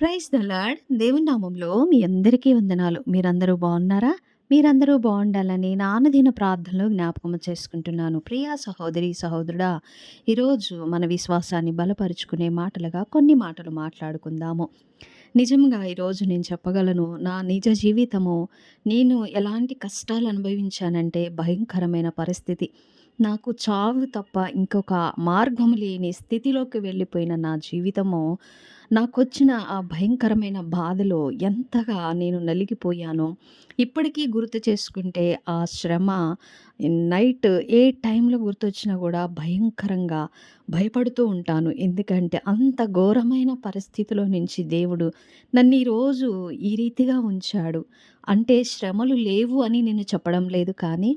Praise the lord దేవుని నామంలో మీ అందరికీ వందనాలు. మీరందరూ బాగున్నారా? మీరందరూ బాగుండాలని నా ప్రార్థనలో జ్ఞాపకం చేసుకుంటున్నాను. ప్రియా సహోదరి, సహోదరుడా ఈరోజు మన విశ్వాసాన్ని బలపరుచుకునే మాటలుగా కొన్ని మాటలు మాట్లాడుకుందాము. నిజంగా ఈరోజు నేను చెప్పగలను నా నిజ జీవితము నేను ఎలాంటి కష్టాలు అనుభవించానంటే భయంకరమైన పరిస్థితి. నాకు చావు తప్ప ఇంకొక మార్గం లేని స్థితిలోకి వెళ్ళిపోయిన నా జీవితము నాకొచ్చిన ఆ భయంకరమైన బాధలో ఎంతగా నేను నలిగిపోయానో ఇప్పటికీ గుర్తు చేసుకుంటే ఆ శ్రమ నైట్ ఏ టైంలో గుర్తొచ్చినా కూడా భయంకరంగా భయపడుతూ ఉంటాను. ఎందుకంటే అంత ఘోరమైన పరిస్థితిలో నుంచి దేవుడు నన్ను ఈరోజు ఈ రీతిగా ఉంచాడు. అంటే శ్రమలు లేవు అని నేను చెప్పడం లేదు కానీ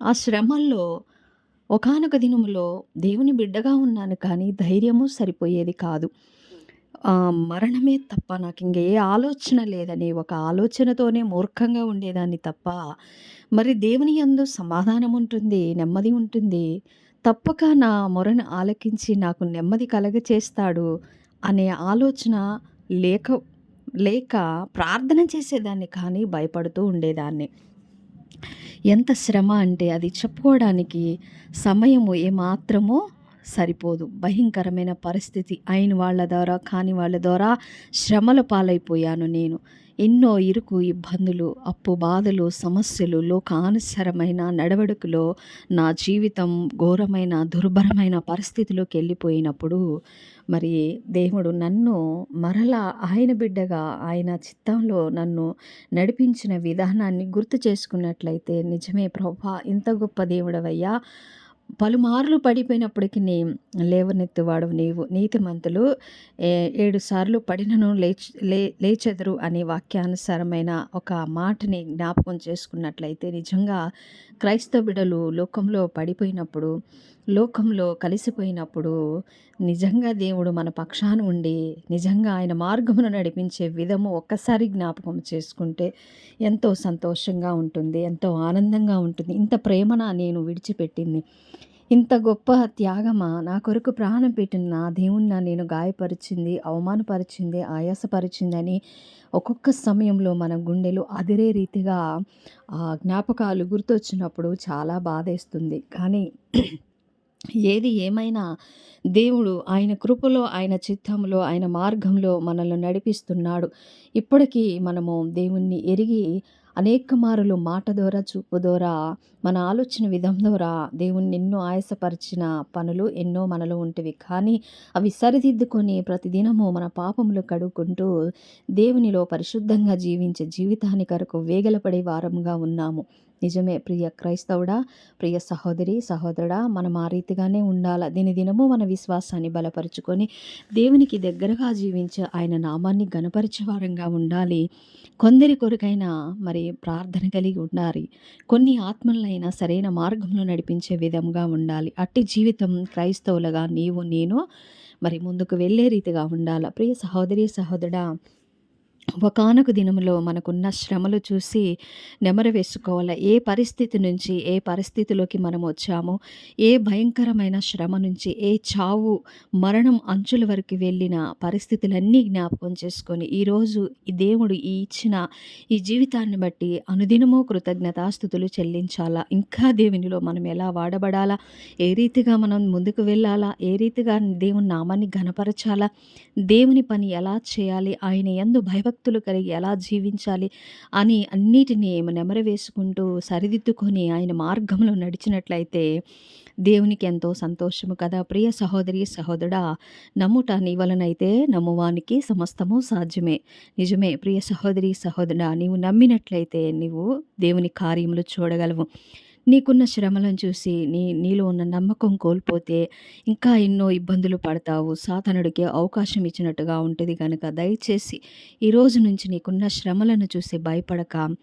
ఆ శ్రమల్లో ఒకానొక దినములో దేవుని బిడ్డగా ఉన్నాను కానీ ధైర్యము సరిపోయేది కాదు. మరణమే తప్ప నాకింక ఏ ఆలోచన లేదని ఒక ఆలోచనతోనే మూర్ఖంగా ఉండేదాన్ని తప్ప, మరి దేవుని యందు సమాధానం ఉంటుంది, నెమ్మది ఉంటుంది. తప్పక నా మొరను ఆలకించి నాకు నెమ్మది కలగచేస్తాడు అనే ఆలోచన లేక లేక ప్రార్థన చేసేదాన్ని కానీ భయపడుతూ ఉండేదాన్ని. ఎంత శ్రమ అంటే అది చెప్పుకోవడానికి సమయము ఏమాత్రమో సరిపోదు. భయంకరమైన పరిస్థితి అయిన వాళ్ళ ద్వారా, కాని వాళ్ళ ద్వారా శ్రమల పాలైపోయాను నేను. ఎన్నో ఇరుకు, ఇబ్బందులు, అప్పు బాధలు, సమస్యలు, లోకానుసరమైన నడవడికలో నా జీవితం ఘోరమైన, దుర్భరమైన పరిస్థితిలోకెళ్ళిపోయినప్పుడు మరి దేవుడు నన్ను మరలా ఆయన బిడ్డగా ఆయన చిత్తంలో నన్ను నడిపించిన విధానాన్ని గుర్తు చేసుకున్నట్లయితే నిజమే ప్రభా! ఇంత గొప్ప దేవుడవయ్యా! పలుమార్లు పడిపోయినప్పటికిని లేవనెత్తువాడవు నీవు. నీతిమంతులు ఏడు సార్లు పడినను లేచి లే లేచెదరు అనే వాక్యానుసారమైన ఒక మాటని జ్ఞాపకం చేసుకున్నట్లయితే నిజంగా క్రైస్తవ బిడలు లోకంలో పడిపోయినప్పుడు, లోకంలో కలిసిపోయినప్పుడు నిజంగా దేవుడు మన పక్షాన ఉండి నిజంగా ఆయన మార్గమును నడిపించే విధము ఒక్కసారి జ్ఞాపకం చేసుకుంటే ఎంతో సంతోషంగా ఉంటుంది. ఎంతో ఆనందంగా ఉంటుంది. ఇంత ప్రేమన నేను విడిచిపెట్టింది. ఇంత గొప్ప త్యాగమా నా కొరకు ప్రాణం పెట్టిన నా దేవుణ్ణి నేను గాయపరిచింది, అవమానపరిచింది, ఆయాసపరిచిందని ఒక్కొక్క సమయంలో మన గుండెలు అదిరే రీతిగా ఆ జ్ఞాపకాలు గుర్తొచ్చినప్పుడు చాలా బాధేస్తుంది. కానీ ఏది ఏమైనా దేవుడు ఆయన కృపలో, ఆయన చిత్తంలో, ఆయన మార్గంలో మనల్ని నడిపిస్తున్నాడు. ఇప్పటికీ మనము దేవుణ్ణి ఎరిగి అనేక మారులు మాట ద్వారా, చూపు ద్వారా, మన ఆలోచన విధం ద్వారా దేవుణ్ణి ఎన్నో ఆయాసపరిచిన పనులు ఎన్నో మనలో ఉంటివి. కానీ అవి సరిదిద్దుకొని ప్రతిదినము మన పాపములు కడుక్కుంటూ దేవునిలో పరిశుద్ధంగా జీవించే జీవితాన్ని కొరకు వేగలపడే వారముగా ఉన్నాము. నిజమే ప్రియ క్రైస్తవుడా, ప్రియ సహోదరి, సహోదరుడా మనం ఆ రీతిగానే ఉండాల. దినదినము మన విశ్వాసాన్ని బలపరుచుకొని దేవునికి దగ్గరగా జీవించే ఆయన నామాన్ని గణపరిచేవారంగా ఉండాలి. కొందరి కొరకైనా మరి ప్రార్థన కలిగి ఉండాలి. కొన్ని ఆత్మలైనా సరైన మార్గంలో నడిపించే విధంగా ఉండాలి. అట్టి జీవితం క్రైస్తవులుగా నీవు, నేను మరి ముందుకు వెళ్ళే రీతిగా ఉండాలి ప్రియ సహోదరి, సహోదరుడా ఒకానొక దినములో మనకున్న శ్రమలు చూసి నెమర వేసుకోవాలి. ఏ పరిస్థితి నుంచి ఏ పరిస్థితిలోకి మనం వచ్చామో, ఏ భయంకరమైన శ్రమ నుంచి, ఏ చావు, మరణం అంచుల వరకు వెళ్ళిన పరిస్థితులన్నీ జ్ఞాపకం చేసుకొని ఈరోజు ఈ దేవుడు ఈ ఇచ్చిన ఈ జీవితాన్ని బట్టి అనుదినమో కృతజ్ఞతాస్థుతులు చెల్లించాలా. ఇంకా దేవునిలో మనం ఎలా వాడబడాలా, ఏ రీతిగా మనం ముందుకు వెళ్ళాలా, ఏ రీతిగా దేవుని నామాన్ని ఘనపరచాలా, దేవుని పని ఎలా చేయాలి, ఆయన యందు భయభక్తులు కలిగి ఎలా జీవించాలి అని అన్నిటిని నెమర వేసుకుంటూ సరిదిద్దుకొని ఆయన మార్గంలో నడిచినట్లయితే దేవునికి ఎంతో సంతోషము కదా! ప్రియ సహోదరి, సహోదరుడా నమ్ముట నీ వలనైతే నమ్మువానికి సమస్తము సాధ్యమే. నిజమే ప్రియ సహోదరి, సహోదరుడా నీవు నమ్మినట్లయితే నీవు దేవుని కార్యములు చూడగలవు. నీకున్న శ్రమలను చూసి నీ నీలో ఉన్న నమ్మకం కోల్పోతే ఇంకా ఎన్నో ఇబ్బందులు పడతావు. సాధనుడికి అవకాశం ఇచ్చినట్టుగా ఉంటుంది కనుక దయచేసి ఈరోజు నుంచి నీకున్న శ్రమలను చూసి భయపడక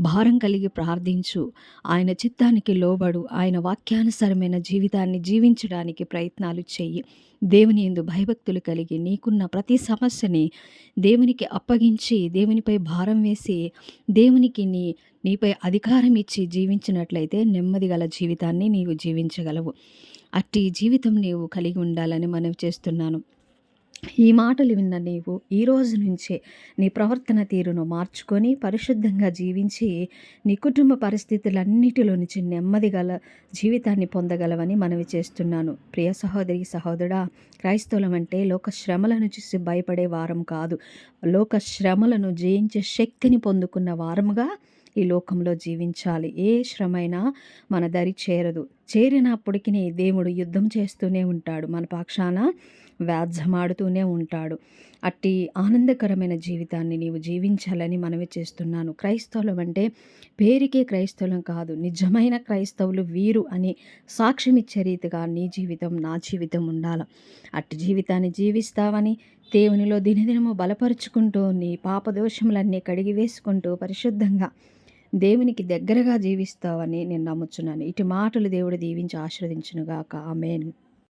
భారం కలిగి ప్రార్థించు. ఆయన చిత్తానికి లోబడు. ఆయన వాక్యానుసారమైన జీవితాన్ని జీవించడానికి ప్రయత్నాలు చెయ్యి. దేవుని ఎందు భయభక్తులు కలిగి నీకున్న ప్రతి సమస్యని దేవునికి అప్పగించి, దేవునిపై భారం వేసి, దేవునికి నీ నీపై అధికారం ఇచ్చి జీవించినట్లయితే నెమ్మది గల జీవితాన్ని నీవు జీవించగలవు. అట్టి జీవితం నీవు కలిగి ఉండాలని మనవి చేస్తున్నాను. ఈ మాటలు విన్న నీవు ఈ రోజు నుంచే నీ ప్రవర్తన తీరును మార్చుకొని పరిశుద్ధంగా జీవించి నీ కుటుంబ పరిస్థితులన్నిటిలో నుంచి నెమ్మది గల జీవితాన్ని పొందగలవని మనవి చేస్తున్నాను ప్రియ సహోదరి సహోదరుడా క్రైస్తవులం అంటే లోక శ్రమలను చూసి భయపడే వారం కాదు లోక శ్రమలను జయించే శక్తిని పొందుకున్న వారముగా ఈ లోకంలో జీవించాలి. ఏ శ్రమైనా మన దరి చేరదు. చేరినప్పటికీ దేవుడు యుద్ధం చేస్తూనే ఉంటాడు. మన పక్షాన వ్యాధ్యమాడుతూనే ఉంటాడు. అట్టి ఆనందకరమైన జీవితాన్ని నీవు జీవించాలని మనవి చేస్తున్నాను. క్రైస్తవులం అంటే పేరుకే క్రైస్తవులం కాదు. నిజమైన క్రైస్తవులు వీరు అని సాక్ష్యం ఇచ్చే రీతిగా నీ జీవితం నా జీవితం ఉండాలి. అట్టి జీవితాన్ని జీవిస్తావని దేవునిలో దినదినము బలపరుచుకుంటూ నీ పాపదోషములన్నీ కడిగి వేసుకుంటూ పరిశుద్ధంగా దేవునికి దగ్గరగా జీవిస్తావని నేను నమ్ముచున్నాను. ఇటు మాటలు దేవుడు దీవించి ఆశీర్వదించునుగాక. ఆమెన్.